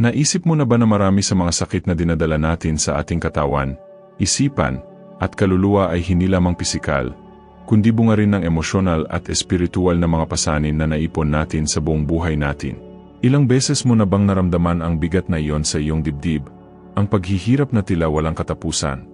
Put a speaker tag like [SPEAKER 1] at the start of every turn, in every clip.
[SPEAKER 1] Naisip mo na ba na marami sa mga sakit na dinadala natin sa ating katawan, isipan, at kaluluwa ay hindi lamang pisikal, kundi bunga rin ng emosyonal at espiritual na mga pasanin na naipon natin sa buong buhay natin. Ilang beses mo na bang naramdaman ang bigat na iyon sa iyong dibdib, ang paghihirap na tila walang katapusan,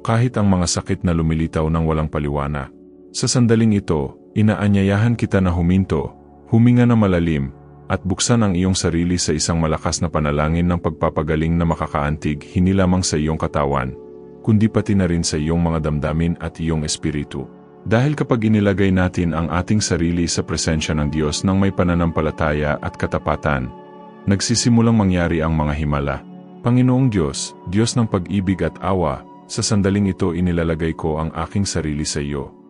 [SPEAKER 1] kahit ang mga sakit na lumilitaw ng walang paliwana. Sa sandaling ito, inaanyayahan kita na huminto, huminga na malalim, at buksan ang iyong sarili sa isang malakas na panalangin ng pagpapagaling na makakaantig hindi lamang sa iyong katawan, kundi pati na rin sa iyong mga damdamin at iyong espiritu. Dahil kapag inilagay natin ang ating sarili sa presensya ng Diyos ng may pananampalataya at katapatan, nagsisimulang mangyari ang mga himala. Panginoong Diyos, Diyos ng pag-ibig at awa, sa sandaling ito inilalagay ko ang aking sarili sa iyo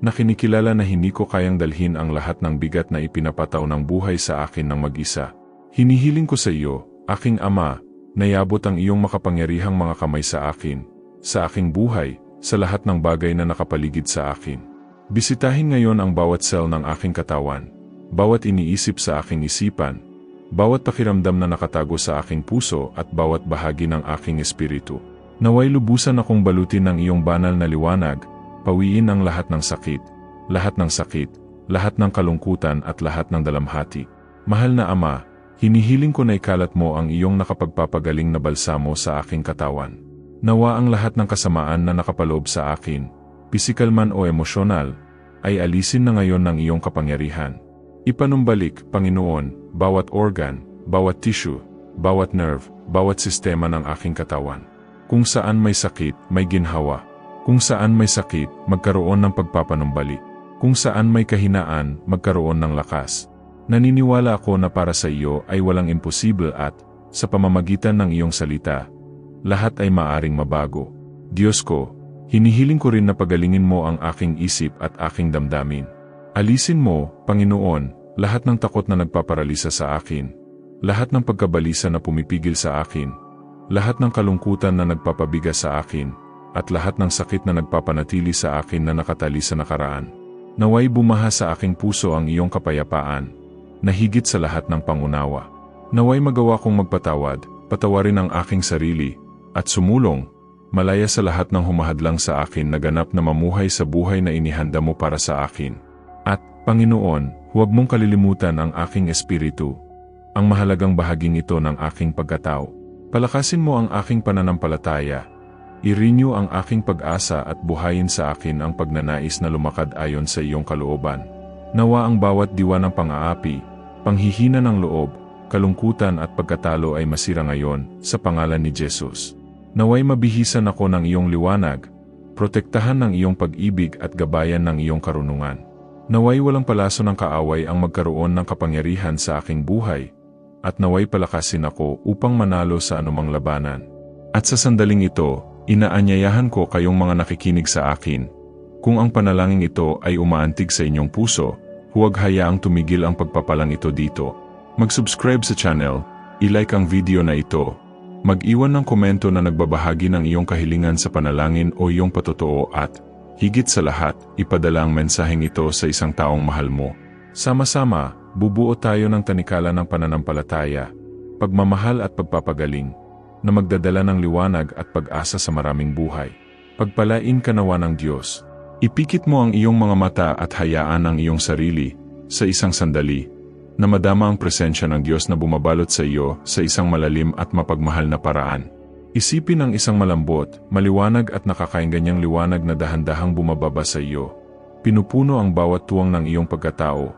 [SPEAKER 1] na kinikilala na hindi ko kayang dalhin ang lahat ng bigat na ipinapataw ng buhay sa akin ng mag-isa. Hinihiling ko sa iyo, aking Ama, nayabot ang iyong makapangyarihang mga kamay sa akin, sa aking buhay, sa lahat ng bagay na nakapaligid sa akin. Bisitahin ngayon ang bawat cell ng aking katawan, bawat iniisip sa aking isipan, bawat pakiramdam na nakatago sa aking puso at bawat bahagi ng aking espiritu. Naway lubusan akong balutin ng iyong banal na liwanag, pawiin ang lahat ng sakit, lahat ng sakit, lahat ng kalungkutan at lahat ng dalamhati. Mahal na Ama, hinihiling ko na ikalat mo ang iyong nakapagpapagaling na balsamo sa aking katawan. Nawa ang lahat ng kasamaan na nakapaloob sa akin, pisikal man o emosyonal, ay alisin na ngayon ng iyong kapangyarihan. Ipanumbalik, Panginoon, bawat organ, bawat tissue, bawat nerve, bawat sistema ng aking katawan. Kung saan may sakit, may ginhawa, kung saan may sakit, magkaroon ng pagpapanumbalik. Kung saan may kahinaan, magkaroon ng lakas. Naniniwala ako na para sa iyo ay walang imposible at, sa pamamagitan ng iyong salita, lahat ay maaring mabago. Diyos ko, hinihiling ko rin na pagalingin mo ang aking isip at aking damdamin. Alisin mo, Panginoon, lahat ng takot na nagpaparalisa sa akin, lahat ng pagkabalisa na pumipigil sa akin, lahat ng kalungkutan na nagpapabigas sa akin, at lahat ng sakit na nagpapanatili sa akin na nakatali sa nakaraan. Naway bumaha sa aking puso ang iyong kapayapaan, na higit sa lahat ng pangunawa. Naway magawa kong magpatawad, patawarin ang aking sarili, at sumulong, malaya sa lahat ng humahadlang sa akin na ganap na mamuhay sa buhay na inihanda mo para sa akin. At, Panginoon, huwag mong kalilimutan ang aking espiritu, ang mahalagang bahaging ito ng aking pagkatao. Palakasin mo ang aking pananampalataya, I-renew ang aking pag-asa at buhayin sa akin ang pagnanais na lumakad ayon sa iyong kalooban. Nawa ang bawat diwa ng pang-aapi, panghihina ng loob, kalungkutan at pagkatalo ay masira ngayon, sa pangalan ni Jesus. Naway mabihisan ako ng iyong liwanag, protektahan ng iyong pag-ibig at gabayan ng iyong karunungan. Naway walang palaso ng kaaway ang magkaroon ng kapangyarihan sa aking buhay, at naway palakasin ako upang manalo sa anumang labanan. At sa sandaling ito, Inaanyayahan ko kayong mga nakikinig sa akin. Kung ang panalangin ito ay umaantig sa inyong puso, huwag hayaang tumigil ang pagpapalang ito dito. Mag-subscribe sa channel, ilike ang video na ito, mag-iwan ng komento na nagbabahagi ng iyong kahilingan sa panalangin o iyong patotoo at, higit sa lahat, ipadala ang mensaheng ito sa isang taong mahal mo. Sama-sama, bubuo tayo ng tanikala ng pananampalataya, pagmamahal at pagpapagaling na magdadala ng liwanag at pag-asa sa maraming buhay. Pagpalain ka nawa ng Diyos. Ipikit mo ang iyong mga mata at hayaan ang iyong sarili, sa isang sandali, na madama ang presensya ng Diyos na bumabalot sa iyo sa isang malalim at mapagmahal na paraan. Isipin ang isang malambot, maliwanag at nakakainganyang liwanag na dahan-dahang bumababa sa iyo. Pinupuno ang bawat tuwang ng iyong pagkatao.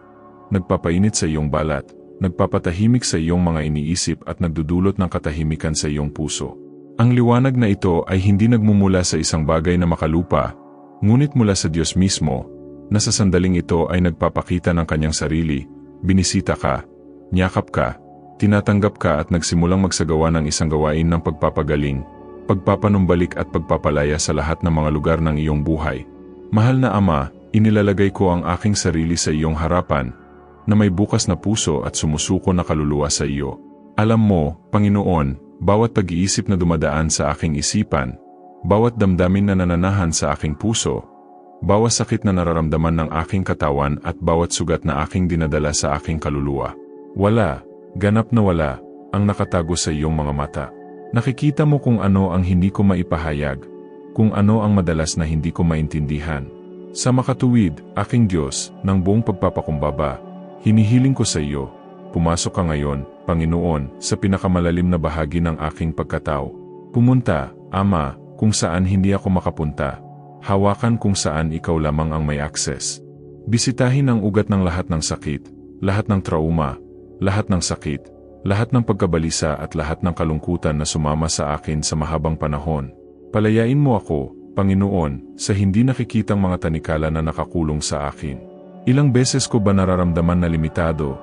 [SPEAKER 1] Nagpapainit sa iyong balat, nagpapatahimik sa iyong mga iniisip at nagdudulot ng katahimikan sa iyong puso. Ang liwanag na ito ay hindi nagmumula sa isang bagay na makalupa, ngunit mula sa Diyos mismo, na sa sandaling ito ay nagpapakita ng kanyang sarili, binisita ka, niyakap ka, tinatanggap ka at nagsimulang magsagawa ng isang gawain ng pagpapagaling, pagpapanumbalik at pagpapalaya sa lahat ng mga lugar ng iyong buhay. Mahal na Ama, inilalagay ko ang aking sarili sa iyong harapan, na may bukas na puso at sumusuko na kaluluwa sa iyo. Alam mo, Panginoon, bawat pag-iisip na dumadaan sa aking isipan, bawat damdamin na nananahan sa aking puso, bawat sakit na nararamdaman ng aking katawan at bawat sugat na aking dinadala sa aking kaluluwa. Wala, ganap na wala, ang nakatago sa iyong mga mata. Nakikita mo kung ano ang hindi ko maipahayag, kung ano ang madalas na hindi ko maintindihan. Sa makatuwid, aking Diyos, ng buong pagpapakumbaba, hinihiling ko sa iyo, pumasok ka ngayon, Panginoon, sa pinakamalalim na bahagi ng aking pagkatao. Pumunta, Ama, kung saan hindi ako makapunta. Hawakan kung saan ikaw lamang ang may access. Bisitahin ang ugat ng lahat ng sakit, lahat ng trauma, lahat ng sakit, lahat ng pagkabalisa at lahat ng kalungkutan na sumama sa akin sa mahabang panahon. Palayain mo ako, Panginoon, sa hindi nakikitang mga tanikala na nakakulong sa akin. Ilang beses ko ba nararamdaman na limitado,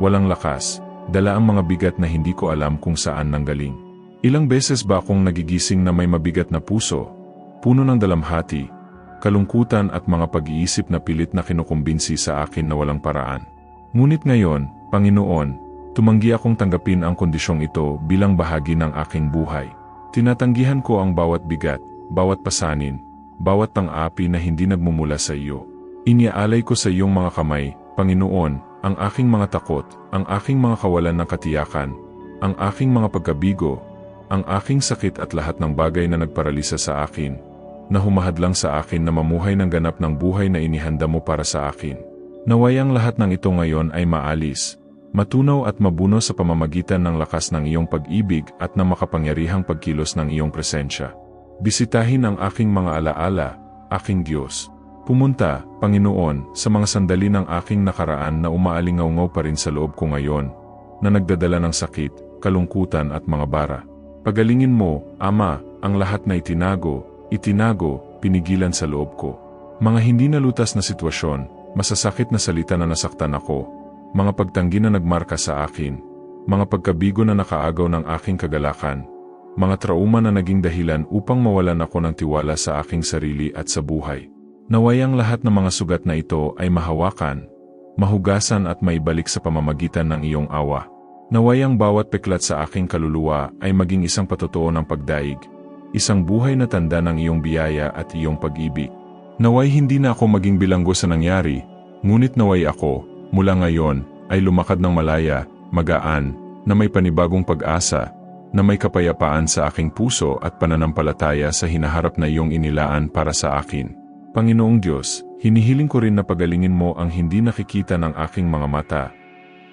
[SPEAKER 1] walang lakas, dala ang mga bigat na hindi ko alam kung saan nanggaling. Ilang beses ba akong nagigising na may mabigat na puso, puno ng dalamhati, kalungkutan at mga pag-iisip na pilit na kinukumbinsi sa akin na walang paraan. Ngunit ngayon, Panginoon, tumanggi akong tanggapin ang kondisyong ito bilang bahagi ng aking buhay. Tinatanggihan ko ang bawat bigat, bawat pasanin, bawat pang-api na hindi nagmumula sa iyo. Iniaalay ko sa iyong mga kamay, Panginoon, ang aking mga takot, ang aking mga kawalan ng katiyakan, ang aking mga pagkabigo, ang aking sakit at lahat ng bagay na nagparalisa sa akin, na humahadlang sa akin na mamuhay ng ganap ng buhay na inihanda mo para sa akin. Naway ang lahat ng ito ngayon ay maalis, matunaw at mabuno sa pamamagitan ng lakas ng iyong pag-ibig at ng makapangyarihang pagkilos ng iyong presensya. Bisitahin ang aking mga alaala, aking Diyos. Pumunta, Panginoon, sa mga sandali ng aking nakaraan na umaalingaw pa rin sa loob ko ngayon, na nagdadala ng sakit, kalungkutan at mga bara. Pagalingin mo, Ama, ang lahat na itinago, itinago, pinigilan sa loob ko. Mga hindi nalutas na sitwasyon, masasakit na salita na nasaktan ako, mga pagtanggi na nagmarka sa akin, mga pagkabigo na nakaagaw ng aking kagalakan, mga trauma na naging dahilan upang mawalan ako ng tiwala sa aking sarili at sa buhay. Nawayang lahat ng mga sugat na ito ay mahawakan, mahugasan at maibalik sa pamamagitan ng iyong awa. Nawayang bawat peklat sa aking kaluluwa ay maging isang patotoo ng pagdaig, isang buhay na tanda ng iyong biyaya at iyong pag-ibig. Naway hindi na ako maging bilanggo sa nangyari, ngunit naway ako, mula ngayon, ay lumakad ng malaya, magaan, na may panibagong pag-asa, na may kapayapaan sa aking puso at pananampalataya sa hinaharap na iyong inilaan para sa akin. Panginoong Diyos, hinihiling ko rin na pagalingin mo ang hindi nakikita ng aking mga mata,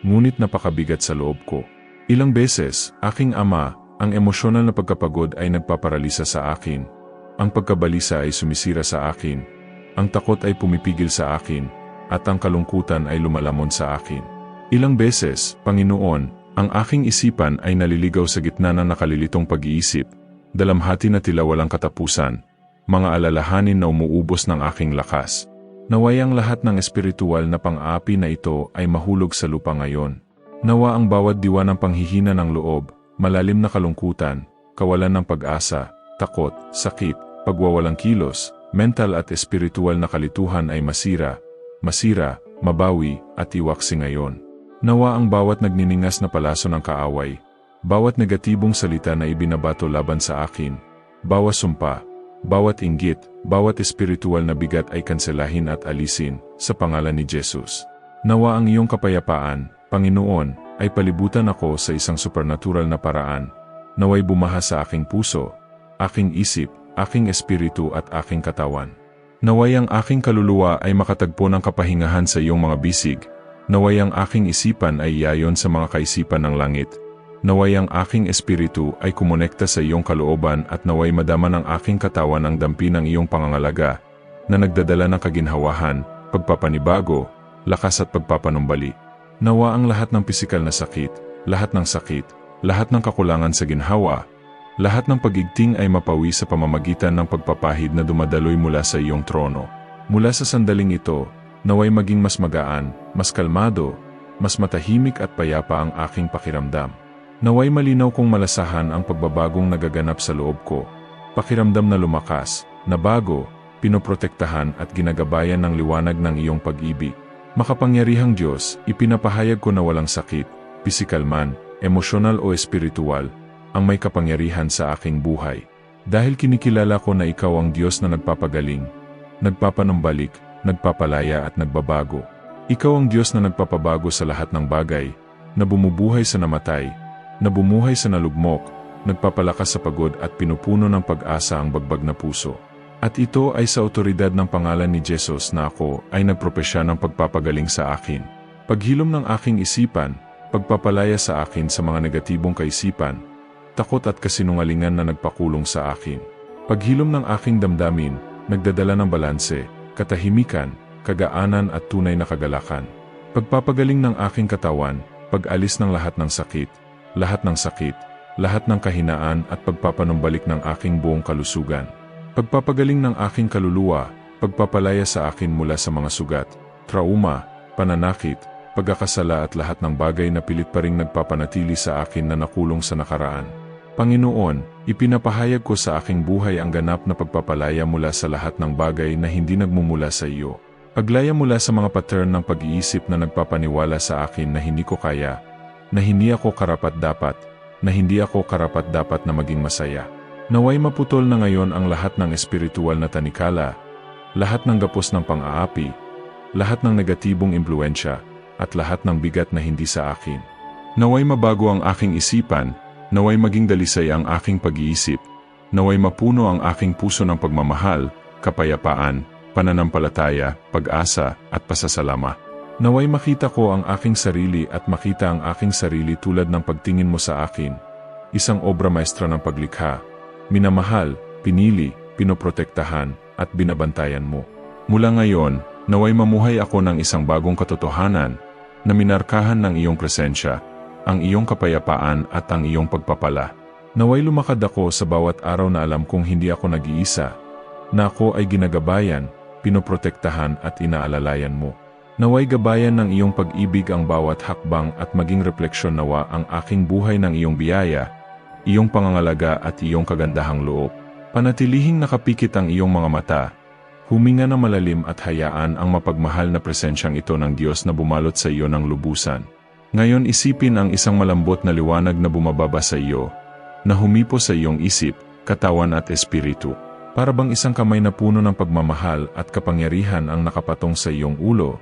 [SPEAKER 1] ngunit napakabigat sa loob ko. Ilang beses, aking ama, ang emosyonal na pagkapagod ay nagpaparalisa sa akin. Ang pagkabalisa ay sumisira sa akin. Ang takot ay pumipigil sa akin. At ang kalungkutan ay lumalamon sa akin. Ilang beses, Panginoon, ang aking isipan ay naliligaw sa gitna ng nakalilitong pag-iisip, dalamhati na tila walang katapusan, mga alalahanin na umuubos ng aking lakas. Nawayang lahat ng espiritual na pang-api na ito ay mahulog sa lupa ngayon. Nawa ang bawat diwa ng panghihina ng loob, malalim na kalungkutan, kawalan ng pag-asa, takot, sakit, pagwawalang kilos, mental at espiritual na kalituhan ay masira, masira, mabawi, at iwaksi ngayon. Nawa ang bawat nagniningas na palaso ng kaaway, bawat negatibong salita na ibinabato laban sa akin, bawat sumpa, bawat inggit, bawat espiritual na bigat ay kanselahin at alisin, sa pangalan ni Jesus. Nawa ang iyong kapayapaan, Panginoon, ay palibutan ako sa isang supernatural na paraan. Naway bumaha sa aking puso, aking isip, aking espiritu at aking katawan. Naway ang aking kaluluwa ay makatagpo ng kapahingahan sa iyong mga bisig. Naway ang aking isipan ay yayon sa mga kaisipan ng langit Naway ang aking espiritu ay kumonekta sa iyong kalooban at naway madama ng aking katawan ang dampi ng iyong pangangalaga, na nagdadala ng kaginhawahan, pagpapanibago, lakas at pagpapanumbali. Nawa ang lahat ng pisikal na sakit, lahat ng sakit, lahat ng kakulangan sa ginhawa, lahat ng pagigting ay mapawi sa pamamagitan ng pagpapahid na dumadaloy mula sa iyong trono. Mula sa sandaling ito, naway maging mas magaan, mas kalmado, mas matahimik at payapa ang aking pakiramdam. Naway malinaw kong malasahan ang pagbabagong nagaganap sa loob ko. Pakiramdam na lumakas, na bago, pinoprotektahan at ginagabayan ng liwanag ng iyong pag-ibig. Makapangyarihang Diyos, ipinapahayag ko na walang sakit, pisikal man, emosyonal o espiritual, ang may kapangyarihan sa aking buhay. Dahil kinikilala ko na ikaw ang Diyos na nagpapagaling, nagpapanumbalik, nagpapalaya at nagbabago. Ikaw ang Diyos na nagpapabago sa lahat ng bagay, na bumubuhay sa namatay, na bumuhay sa nalugmok, nagpapalakas sa pagod at pinupuno ng pag-asa ang bagbag na puso. At ito ay sa otoridad ng pangalan ni Jesus na ako ay nagpropesya ng pagpapagaling sa akin. Paghilom ng aking isipan, pagpapalaya sa akin sa mga negatibong kaisipan, takot at kasinungalingan na nagpakulong sa akin. Paghilom ng aking damdamin, nagdadala ng balanse, katahimikan, kagaanan at tunay na kagalakan. Pagpapagaling ng aking katawan, pag-alis ng lahat ng sakit, lahat ng sakit, lahat ng kahinaan at pagpapanumbalik ng aking buong kalusugan. Pagpapagaling ng aking kaluluwa, pagpapalaya sa akin mula sa mga sugat, trauma, pananakit, pagkakasala at lahat ng bagay na pilit pa ring nagpapanatili sa akin na nakulong sa nakaraan. Panginoon, ipinapahayag ko sa aking buhay ang ganap na pagpapalaya mula sa lahat ng bagay na hindi nagmumula sa iyo. Paglaya mula sa mga pattern ng pag-iisip na nagpapaniwala sa akin na hindi ko kaya, na hindi ako karapat-dapat, na hindi ako karapat-dapat na maging masaya. Naway maputol na ngayon ang lahat ng espiritual na tanikala, lahat ng gapos ng pang-aapi, lahat ng negatibong impluensya, at lahat ng bigat na hindi sa akin. Naway mabago ang aking isipan, naway maging dalisay ang aking pag-iisip, naway mapuno ang aking puso ng pagmamahal, kapayapaan, pananampalataya, pag-asa, at pasasalama. Naway makita ko ang aking sarili at makita ang aking sarili tulad ng pagtingin mo sa akin, isang obra maestra ng paglikha, minamahal, pinili, pinoprotektahan, at binabantayan mo. Mula ngayon, naway mamuhay ako ng isang bagong katotohanan na minarkahan ng iyong presensya, ang iyong kapayapaan at ang iyong pagpapala. Naway lumakad ako sa bawat araw na alam kong hindi ako nag-iisa, na ako ay ginagabayan, pinoprotektahan at inaalalayan mo. Naway gabayan ng iyong pag-ibig ang bawat hakbang at maging refleksyon nawa ang aking buhay ng iyong biyaya, iyong pangangalaga at iyong kagandahang loob. Panatilihing nakapikit ang iyong mga mata, huminga na malalim at hayaan ang mapagmahal na presensyang ito ng Diyos na bumalot sa iyo ng lubusan. Ngayon isipin ang isang malambot na liwanag na bumababa sa iyo, na humipo sa iyong isip, katawan at espiritu. Para bang isang kamay na puno ng pagmamahal at kapangyarihan ang nakapatong sa iyong ulo,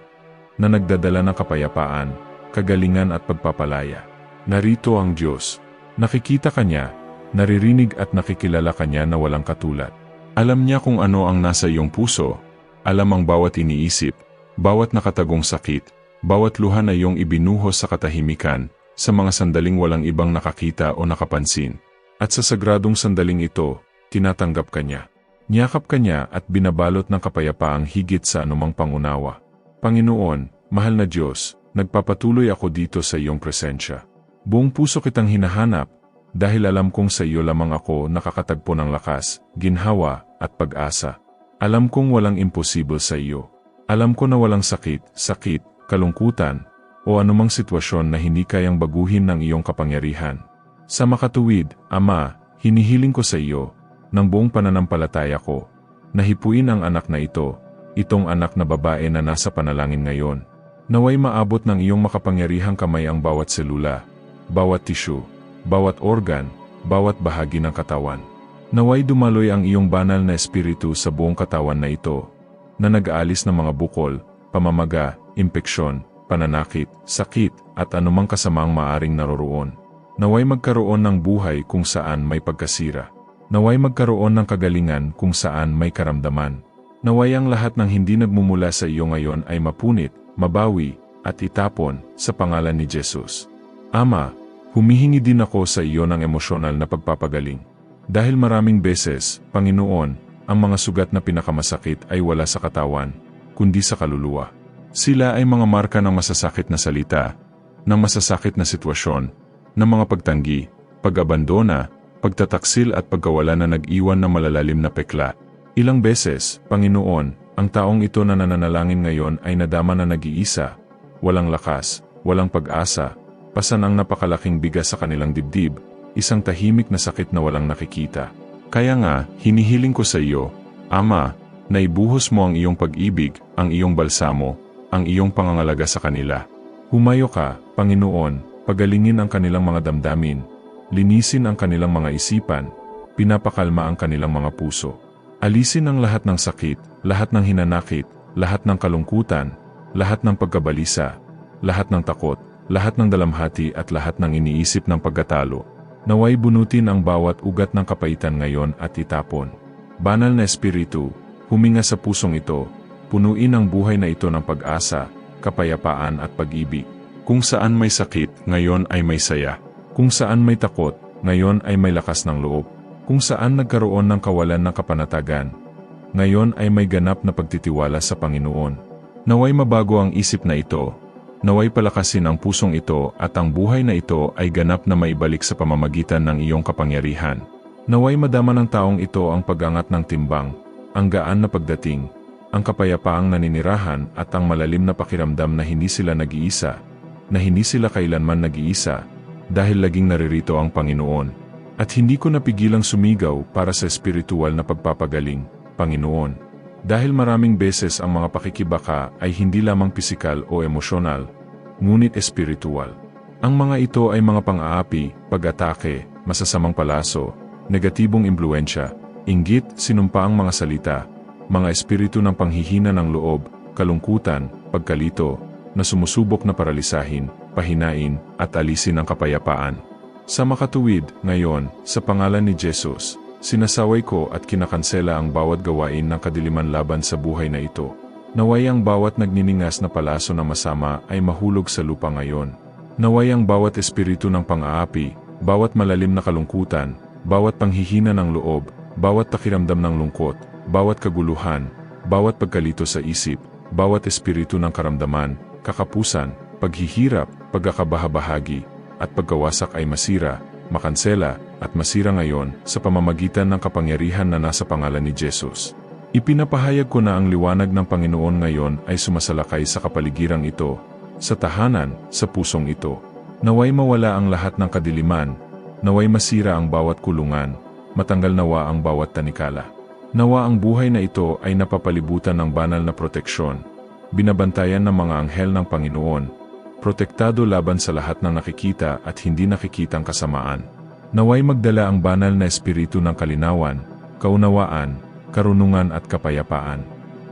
[SPEAKER 1] na nagdadala ng kapayapaan, kagalingan at pagpapalaya. Narito ang Diyos. Nakikita ka niya, naririnig at nakikilala ka niya na walang katulad. Alam niya kung ano ang nasa iyong puso, alam ang bawat iniisip, bawat nakatagong sakit, bawat luha na iyong ibinuhos sa katahimikan, sa mga sandaling walang ibang nakakita o nakapansin. At sa sagradong sandaling ito, tinatanggap ka niya. Niyakap ka niya at binabalot ng kapayapaang higit sa anumang pangunawa. Panginoon, mahal na Diyos, nagpapatuloy ako dito sa iyong presensya. Buong puso kitang hinahanap, dahil alam kong sa iyo lamang ako nakakatagpo ng lakas, ginhawa, at pag-asa. Alam kong walang imposible sa iyo. Alam ko na walang sakit, sakit, kalungkutan, o anumang sitwasyon na hindi kayang baguhin ng iyong kapangyarihan. Sa makatuwid, Ama, hinihiling ko sa iyo, ng buong pananampalataya ko, na hipuin ang anak na ito, itong anak na babae na nasa panalangin ngayon. Naway maabot ng iyong makapangyarihang kamay ang bawat selula, bawat tissue, bawat organ, bawat bahagi ng katawan. Naway dumaloy ang iyong banal na espiritu sa buong katawan na ito, na nag-aalis ng mga bukol, pamamaga, impeksyon, pananakit, sakit, at anumang kasamang maaring naroroon. Naway magkaroon ng buhay kung saan may pagkasira. Naway magkaroon ng kagalingan kung saan may karamdaman. Naway ang lahat ng hindi nagmumula sa iyo ngayon ay mapunit, mabawi, at itapon sa pangalan ni Jesus. Ama, humihingi din ako sa iyo ng emosyonal na pagpapagaling. Dahil maraming beses, Panginoon, ang mga sugat na pinakamasakit ay wala sa katawan, kundi sa kaluluwa. Sila ay mga marka ng masasakit na salita, ng masasakit na sitwasyon, ng mga pagtanggi, pag-abandona, pagtataksil at pagkawala na nag-iwan ng malalalim na pekla. Ilang beses, Panginoon, ang taong ito na nananalangin ngayon ay nadama na nag-iisa, walang lakas, walang pag-asa, pasan ang napakalaking bigas sa kanilang dibdib, isang tahimik na sakit na walang nakikita. Kaya nga, hinihiling ko sa iyo, Ama, na ibuhos mo ang iyong pag-ibig, ang iyong balsamo, ang iyong pangangalaga sa kanila. Humayo ka, Panginoon, pagalingin ang kanilang mga damdamin, linisin ang kanilang mga isipan, pinapakalma ang kanilang mga puso. Alisin ang lahat ng sakit, lahat ng hinanakit, lahat ng kalungkutan, lahat ng pagkabalisa, lahat ng takot, lahat ng dalamhati at lahat ng iniisip ng pagkatalo. Naway bunutin ang bawat ugat ng kapaitan ngayon at itapon. Banal na Espiritu, huminga sa pusong ito, punuin ang buhay na ito ng pag-asa, kapayapaan at pag-ibig. Kung saan may sakit, ngayon ay may saya. Kung saan may takot, ngayon ay may lakas ng loob. Kung saan nagkaroon ng kawalan ng kapanatagan, ngayon ay may ganap na pagtitiwala sa Panginoon. Naway mabago ang isip na ito. Naway palakasin ang pusong ito at ang buhay na ito ay ganap na maibalik sa pamamagitan ng iyong kapangyarihan. Naway madama ng taong ito ang pagangat ng timbang, ang gaan na pagdating, ang kapayapaang naninirahan at ang malalim na pakiramdam na hindi sila nag-iisa, na hindi sila kailanman nag-iisa, dahil laging naririto ang Panginoon. At hindi ko napigilang sumigaw para sa espiritual na pagpapagaling, Panginoon. Dahil maraming beses ang mga pakikibaka ay hindi lamang pisikal o emosyonal, ngunit espiritual. Ang mga ito ay mga pang-aapi, pag-atake, masasamang palaso, negatibong impluensya, inggit, sinumpaang mga salita, mga espiritu ng panghihina ng loob, kalungkutan, pagkalito, na sumusubok na paralisahin, pahinain, at alisin ang kapayapaan. Sa makatuwid, ngayon, sa pangalan ni Jesus, sinasaway ko at kinakansela ang bawat gawain ng kadiliman laban sa buhay na ito. Naway ang bawat nagniningas na palaso na masama ay mahulog sa lupa ngayon. Naway ang bawat espiritu ng pang-aapi, bawat malalim na kalungkutan, bawat panghihina ng loob, bawat pakiramdam ng lungkot, bawat kaguluhan, bawat pagkalito sa isip, bawat espiritu ng karamdaman, kakapusan, paghihirap, pagkakabahabahagi, at pagkawasak ay masira, makansela, at masira ngayon sa pamamagitan ng kapangyarihan na nasa pangalan ni Jesus. Ipinapahayag ko na ang liwanag ng Panginoon ngayon ay sumasalakay sa kapaligirang ito, sa tahanan, sa pusong ito. Naway mawala ang lahat ng kadiliman, naway masira ang bawat kulungan, matanggal nawa ang bawat tanikala. Nawa ang buhay na ito ay napapalibutan ng banal na proteksyon, binabantayan ng mga anghel ng Panginoon, protektado laban sa lahat ng nakikita at hindi nakikitang kasamaan. Naway magdala ang banal na espiritu ng kalinawan, kaunawaan, karunungan at kapayapaan.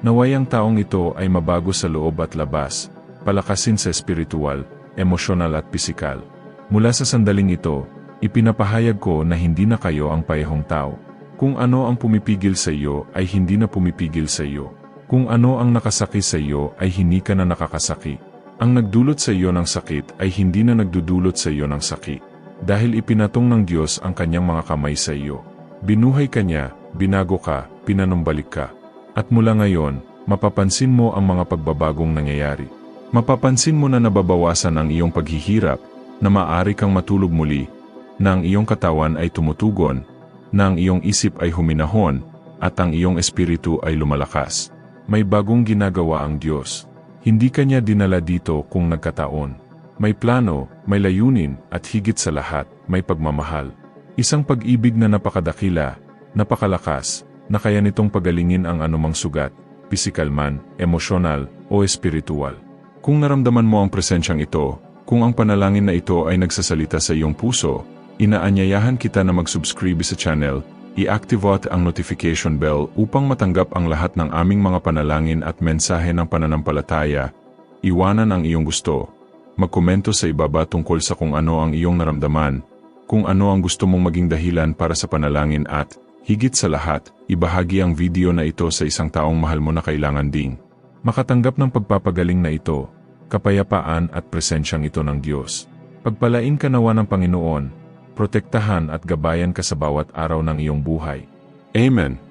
[SPEAKER 1] Naway ang taong ito ay mabago sa loob at labas, palakasin sa espiritual, emosyonal at pisikal. Mula sa sandaling ito, ipinapahayag ko na hindi na kayo ang payahong tao. Kung ano ang pumipigil sa iyo ay hindi na pumipigil sa iyo. Kung ano ang nakasaki sa iyo ay hindi ka na nakakasaki. Ang nagdulot sa iyo ng sakit ay hindi na nagdudulot sa iyo ng sakit. Dahil ipinatong ng Diyos ang kanyang mga kamay sa iyo. Binuhay ka niya, binago ka, pinanumbalik ka. At mula ngayon, mapapansin mo ang mga pagbabagong nangyayari. Mapapansin mo na nababawasan ang iyong paghihirap, na maaari kang matulog muli, na ang iyong katawan ay tumutugon, na ang iyong isip ay huminahon, at ang iyong espiritu ay lumalakas. May bagong ginagawa ang Diyos. Hindi kanya dinala dito kung nagkataon. May plano, may layunin, at higit sa lahat, may pagmamahal. Isang pag-ibig na napakadakila, napakalakas, na kaya nitong pagalingin ang anumang sugat, pisikal man, emosyonal, o espiritual. Kung naramdaman mo ang presensyang ito, kung ang panalangin na ito ay nagsasalita sa iyong puso, inaanyayahan kita na mag-subscribe sa channel, i-activate ang notification bell upang matanggap ang lahat ng aming mga panalangin at mensahe ng pananampalataya. Iwanan ang iyong gusto. Magkomento sa ibaba tungkol sa kung ano ang iyong naramdaman, kung ano ang gusto mong maging dahilan para sa panalangin at, higit sa lahat, ibahagi ang video na ito sa isang taong mahal mo na kailangan ding. Makatanggap ng pagpapagaling na ito, kapayapaan at presensyang ito ng Diyos. Pagpalain ka nawa ng Panginoon, protektahan at gabayan ka sa bawat araw ng iyong buhay. Amen.